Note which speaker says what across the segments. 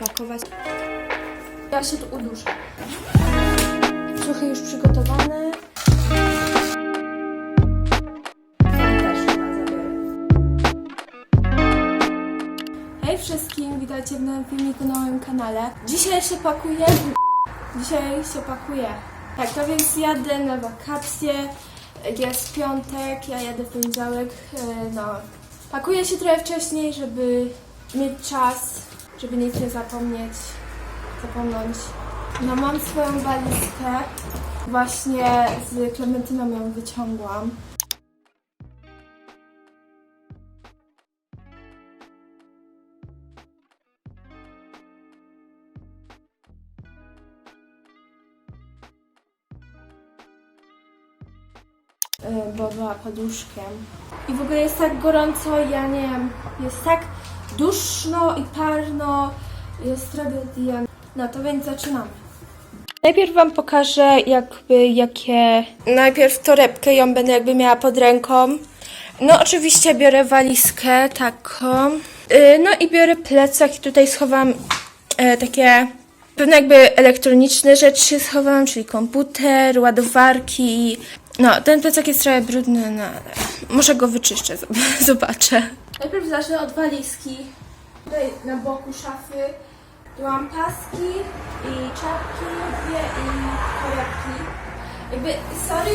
Speaker 1: pakować. Ja się tu uduszę. Trochę już przygotowane. Hej wszystkim, witajcie w nowym filmiku na moim kanale. Dzisiaj się pakuję. Dzisiaj się pakuję. Tak, to więc jadę na wakacje. Jest piątek, ja jadę w poniedziałek. e, No, pakuję się trochę wcześniej, żeby mieć czas, żeby nic nie zapomnieć, zapomnieć. No, mam swoją walizkę. Właśnie z Klementyną ją wyciągłam. y, bo była poduszkiem. I w ogóle jest tak gorąco, ja nie wiem, jest tak duszno i parno, jest tragedia. No to więc zaczynamy. Najpierw Wam pokażę jakby jakie... Najpierw torebkę, ją będę jakby miała pod ręką. No oczywiście biorę walizkę taką. Y, No i biorę plecak i tutaj schowam e, takie pewne jakby elektroniczne rzeczy schowam, czyli komputer, ładowarki. No, ten plecak jest trochę brudny, no ale może go wyczyszczę, zob- zobaczę. Najpierw zacznę od walizki. Tutaj na boku szafy tu mam paski i czapki dwie i torebki. Jakby, sorry,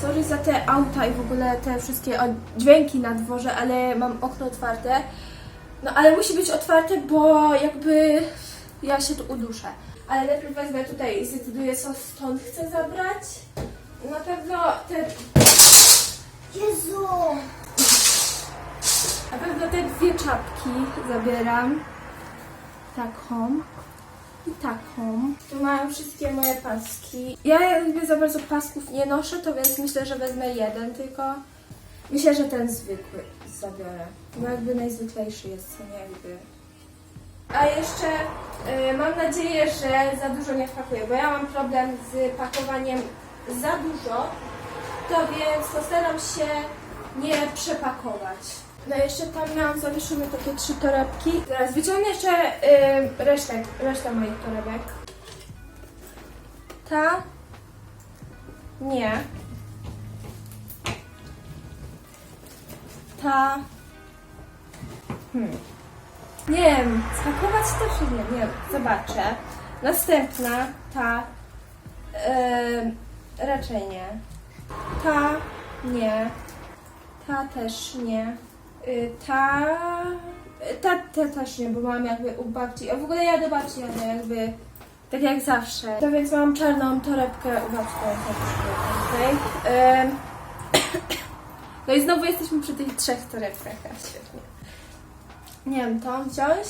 Speaker 1: sorry za te auta i w ogóle te wszystkie dźwięki na dworze, ale mam okno otwarte. No ale musi być otwarte, bo jakby ja się tu uduszę. Ale najpierw wezmę tutaj i zdecyduję, co stąd chcę zabrać. Na pewno te... Jezu! Na pewno te dwie czapki zabieram. Taką i taką. Tu mają wszystkie moje paski. Ja jakby za bardzo pasków nie noszę, to więc myślę, że wezmę jeden tylko. Myślę, że ten zwykły zabiorę. No jakby najzwyklejszy jest, co nie jakby. A jeszcze y, mam nadzieję, że za dużo nie wpakuję, bo ja mam problem z pakowaniem za dużo, to więc postaram się nie przepakować. No jeszcze tam miałam zawieszone takie trzy torebki. Teraz wyciągnę jeszcze y, resztę, resztę moich torebek. Ta? Nie. Ta? Hmm. Nie wiem, spakować to czy nie? Nie, zobaczę. Następna, ta. Em, raczej nie. Ta, nie. Ta też nie. Y, Ta, ta, ta też nie, bo mam jakby u babci. A w ogóle ja do babci jadę jakby tak jak zawsze. To więc mam czarną torebkę u babci. Em, No i znowu jesteśmy przy tych trzech torebkach. A, Świetnie. Nie wiem, tą wziąć?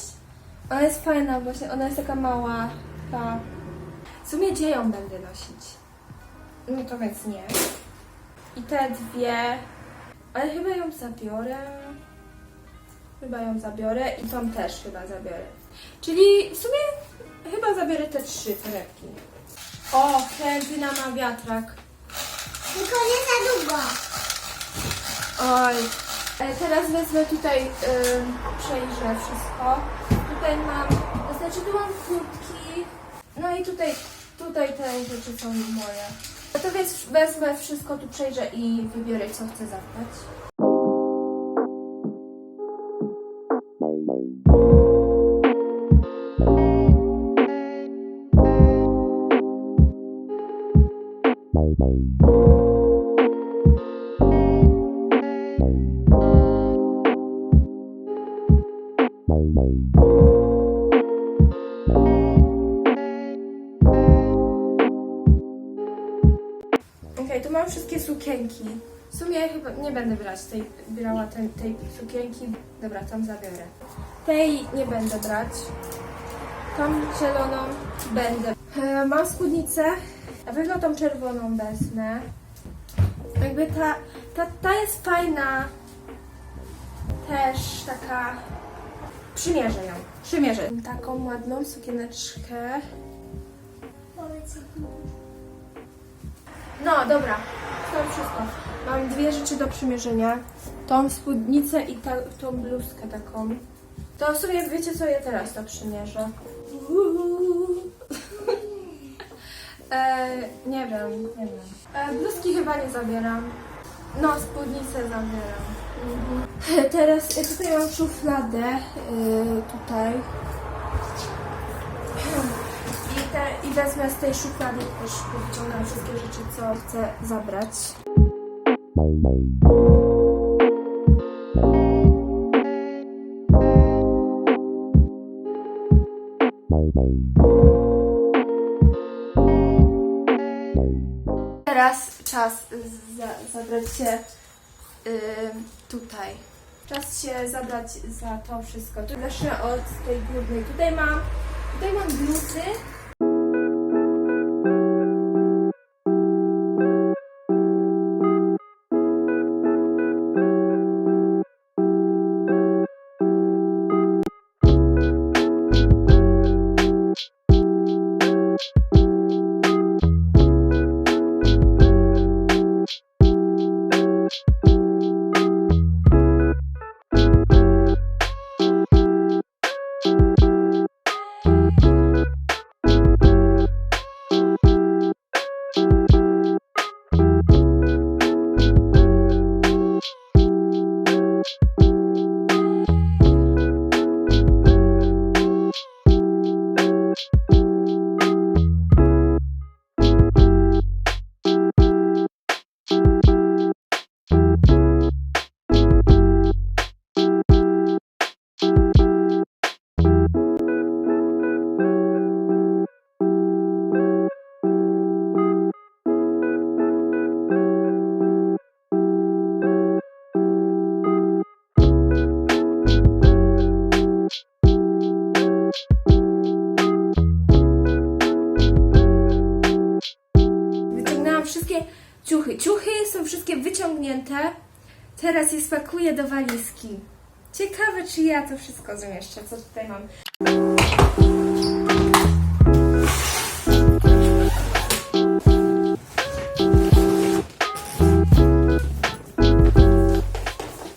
Speaker 1: Ona jest fajna właśnie, ona jest taka mała. Ta. W sumie gdzie ją będę nosić? No to więc nie. I te dwie. Ale chyba ją zabiorę. Chyba ją zabiorę i tą też chyba zabiorę. Czyli w sumie chyba zabiorę te trzy torebki. O, Frenzyna ma wiatrak.
Speaker 2: Tylko nie za długo.
Speaker 1: Oj. E, Teraz wezmę tutaj, przejrzę wszystko. Tutaj mam, to znaczy tu mam kurtki. No i tutaj, tutaj te rzeczy są moje. No to więc wezmę wszystko, tu przejrzę i wybiorę co chcę zabrać. Okej, tu mam wszystkie sukienki. W sumie chyba nie będę brać tej, brała tej, tej sukienki. Dobra, tam zabiorę. Tej nie będę brać. Tą zieloną będę. E, mam spódnicę. Na pewno tą czerwoną wezmę. Jakby ta, ta, ta jest fajna. Też taka... Przymierzę ją. Przymierzę. Taką ładną sukieneczkę. No, dobra. To wszystko. Mam dwie rzeczy do przymierzenia. Tą spódnicę i ta, tą bluzkę taką. To sobie wiecie co, ja teraz to przymierzę. E, nie wiem, nie wiem. E, bluzki chyba nie zabieram. No, spódnicę zabieram. Mhm. Teraz e, tutaj mam szufladę. E, tutaj. I, te, I wezmę z tej szuflady też wyciągnę wszystkie rzeczy, co chcę zabrać. Teraz czas za, zabrać się y, tutaj. Czas się zabrać za to wszystko. Zacznę od tej górnej. Tutaj mam, tutaj mam bluzy. Wyciągnęłam wszystkie ciuchy. Ciuchy są wszystkie wyciągnięte. Teraz je spakuję do walizki. Ciekawe, czy ja to wszystko zmieszczę, co tutaj mam.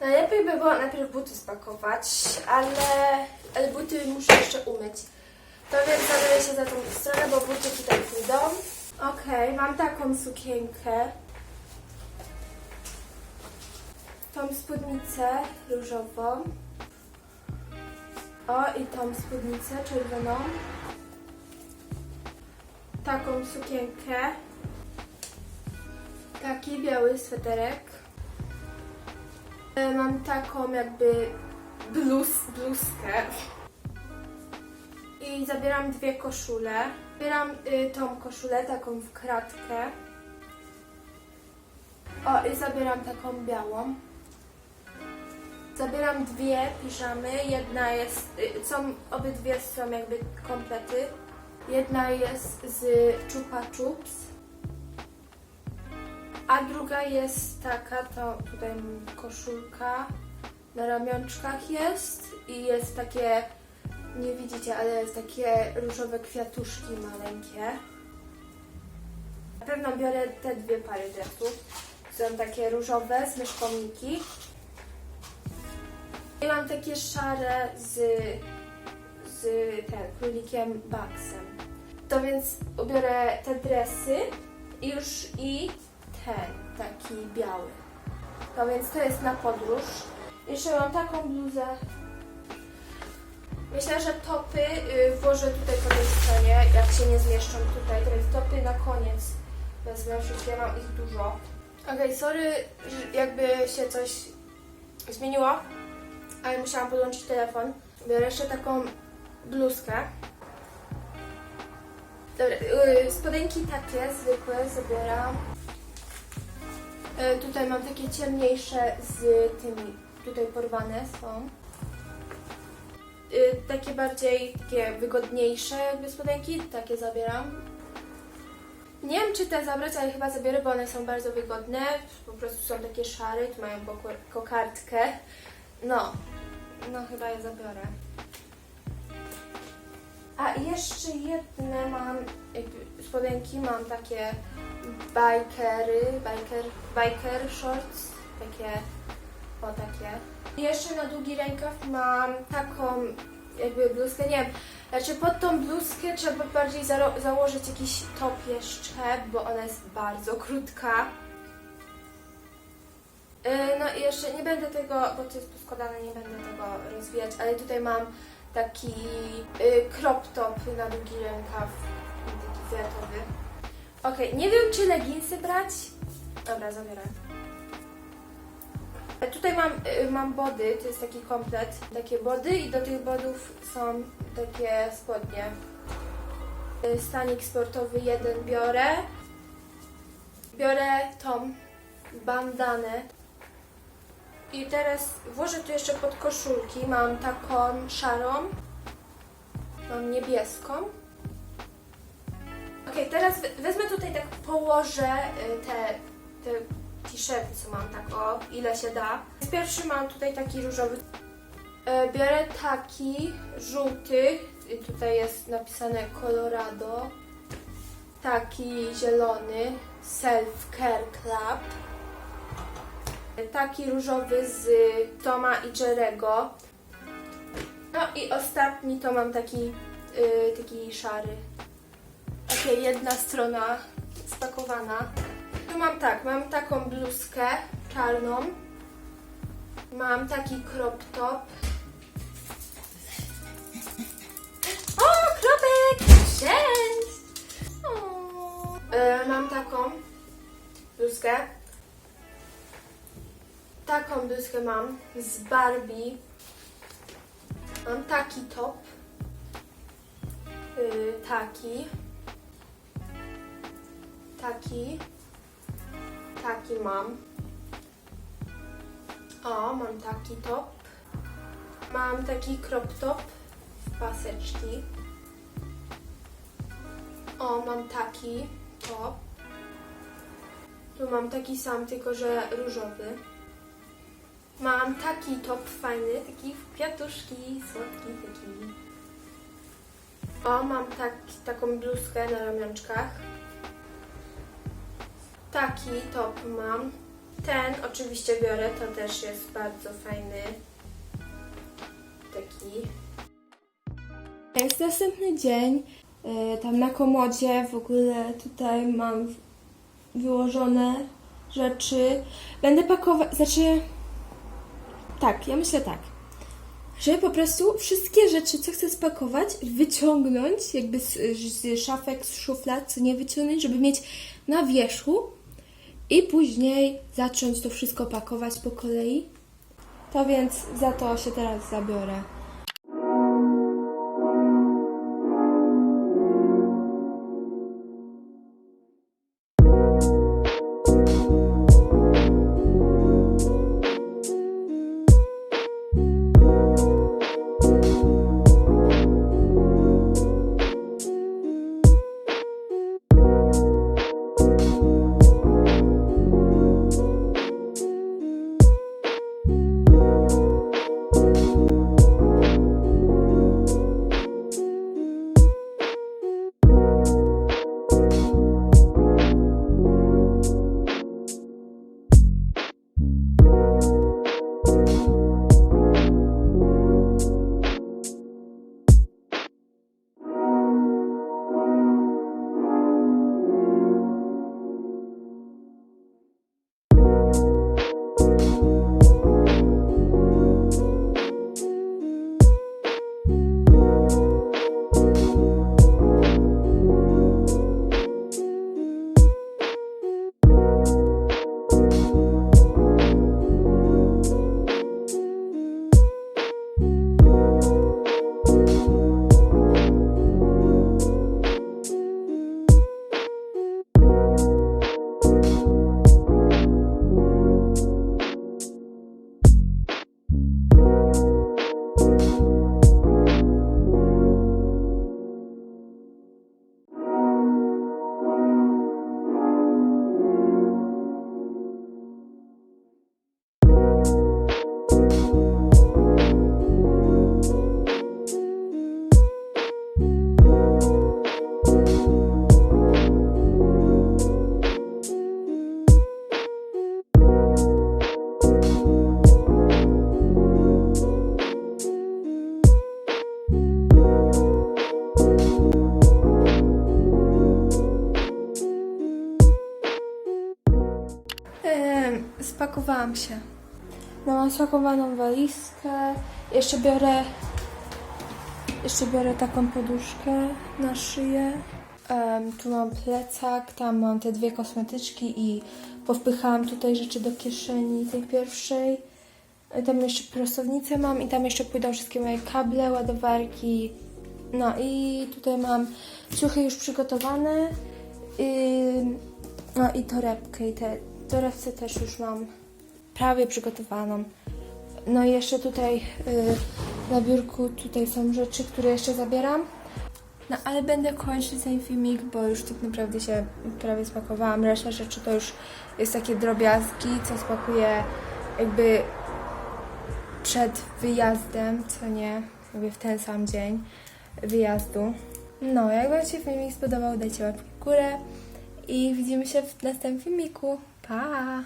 Speaker 1: Najlepiej by było najpierw buty spakować, ale, ale buty muszę jeszcze umyć. To więc zabiorę się za tą stronę, bo buty tutaj pójdą. Okej, mam taką sukienkę. Tą spódnicę różową. O, i tą spódnicę czerwoną. Taką sukienkę. Taki biały sweterek. E, Mam taką jakby bluz, bluzkę. I zabieram dwie koszule. Zabieram y, tą koszulę, taką w kratkę. O, i zabieram taką białą. Zabieram dwie piżamy. Jedna jest, y, są, obydwie są jakby komplety. Jedna jest z Chupa Chups. A druga jest taka, to tutaj koszulka na ramionczkach jest i jest takie, nie widzicie, ale jest takie różowe kwiatuszki maleńkie. Na pewno biorę te dwie pary dresów. Są takie różowe z myszkomniki. I mam takie szare z, z ten, królikiem Bugsem. To więc ubiorę te dresy i już i ten, taki biały. To więc to jest na podróż. Jeszcze mam taką bluzę. Myślę, że topy y, włożę tutaj po tej stronie, jak się nie zmieszczą tutaj. To więc topy na koniec wezmę, wszystkie mam ich dużo. Okej, sorry, że jakby się coś zmieniło, ale musiałam podłączyć telefon. Biorę jeszcze taką bluzkę. Dobra, yy, spodenki takie zwykłe zabieram. E, Tutaj mam takie ciemniejsze z tymi, tutaj porwane są. E, Takie bardziej, takie wygodniejsze jakby spodenki, takie zabieram. Nie wiem czy te zabrać, ale chyba zabiorę, bo one są bardzo wygodne. Po prostu są takie szare, tu mają kokardkę. No, no chyba je zabiorę. A jeszcze jedne mam, spodenki mam takie bikery, biker, biker shorts, takie O takie. Jeszcze na długi rękaw mam taką jakby bluzkę, nie wiem, znaczy pod tą bluzkę trzeba bardziej założyć jakiś top jeszcze, bo ona jest bardzo krótka. Yy, No i jeszcze nie będę tego, bo to jest poskładane, nie będę tego rozwijać, ale tutaj mam taki yy, crop top na długi rękaw, taki fioletowy. Okej, nie wiem czy leginsy brać. Dobra, zabiorę. E, Tutaj mam, y, mam body, to jest taki komplet, takie body i do tych bodów są takie spodnie. Y, Stanik sportowy jeden biorę. Biorę tą bandanę. I teraz włożę tu jeszcze pod koszulki. Mam taką szarą. Mam niebieską. Ok, teraz we- wezmę tutaj tak, położę te, te t-shirty, co mam tak o, ile się da. Pierwszy mam tutaj taki różowy. E, Biorę taki żółty, tutaj jest napisane Colorado. Taki zielony, Self Care Club. E, Taki różowy z Toma i Jerego. No i ostatni to mam taki, y, taki szary. Okej, jedna strona spakowana. Tu mam tak, mam taką bluzkę czarną. Mam taki crop top. O, kropek! Cześć! E, mam taką bluzkę. Taką bluzkę mam z Barbie. Mam taki top. Y, taki. Taki. Taki mam. O, mam taki top. Mam taki crop top w paseczki. O, mam taki top. Tu mam taki sam, tylko że różowy. Mam taki top fajny, taki w kwiatuszki, słodki taki. O, mam tak, taką bluzkę na ramionczkach. Taki top mam. Ten oczywiście biorę, to też jest bardzo fajny. Taki. Jest następny dzień. e, Tam na komodzie w ogóle tutaj mam wyłożone rzeczy. Będę pakować, znaczy tak, ja myślę tak, że po prostu wszystkie rzeczy, co chcę spakować, wyciągnąć jakby z, z szafek, z szuflad, co nie wyciągnąć, żeby mieć na wierzchu i później zacząć to wszystko pakować po kolei. To więc za to się teraz zabiorę. Spakowaną walizkę. Jeszcze biorę jeszcze biorę taką poduszkę na szyję. Em, tu mam plecak, tam mam te dwie kosmetyczki i powpychałam tutaj rzeczy do kieszeni tej pierwszej. Tam jeszcze prostownicę mam i tam jeszcze pójdą wszystkie moje kable, ładowarki. No i tutaj mam ciuchy już przygotowane. Ym, no i torebkę i te torebce też już mam prawie przygotowaną. No i jeszcze tutaj y, na biurku tutaj są rzeczy, które jeszcze zabieram. No ale będę kończyć ten filmik, bo już tak naprawdę się prawie spakowałam. Reszta rzeczy to już jest takie drobiazgi, co spakuję jakby przed wyjazdem, co nie, jakby w ten sam dzień wyjazdu. No, jak Wam się filmik spodobał, dajcie łapkę w górę i widzimy się w następnym filmiku. Pa!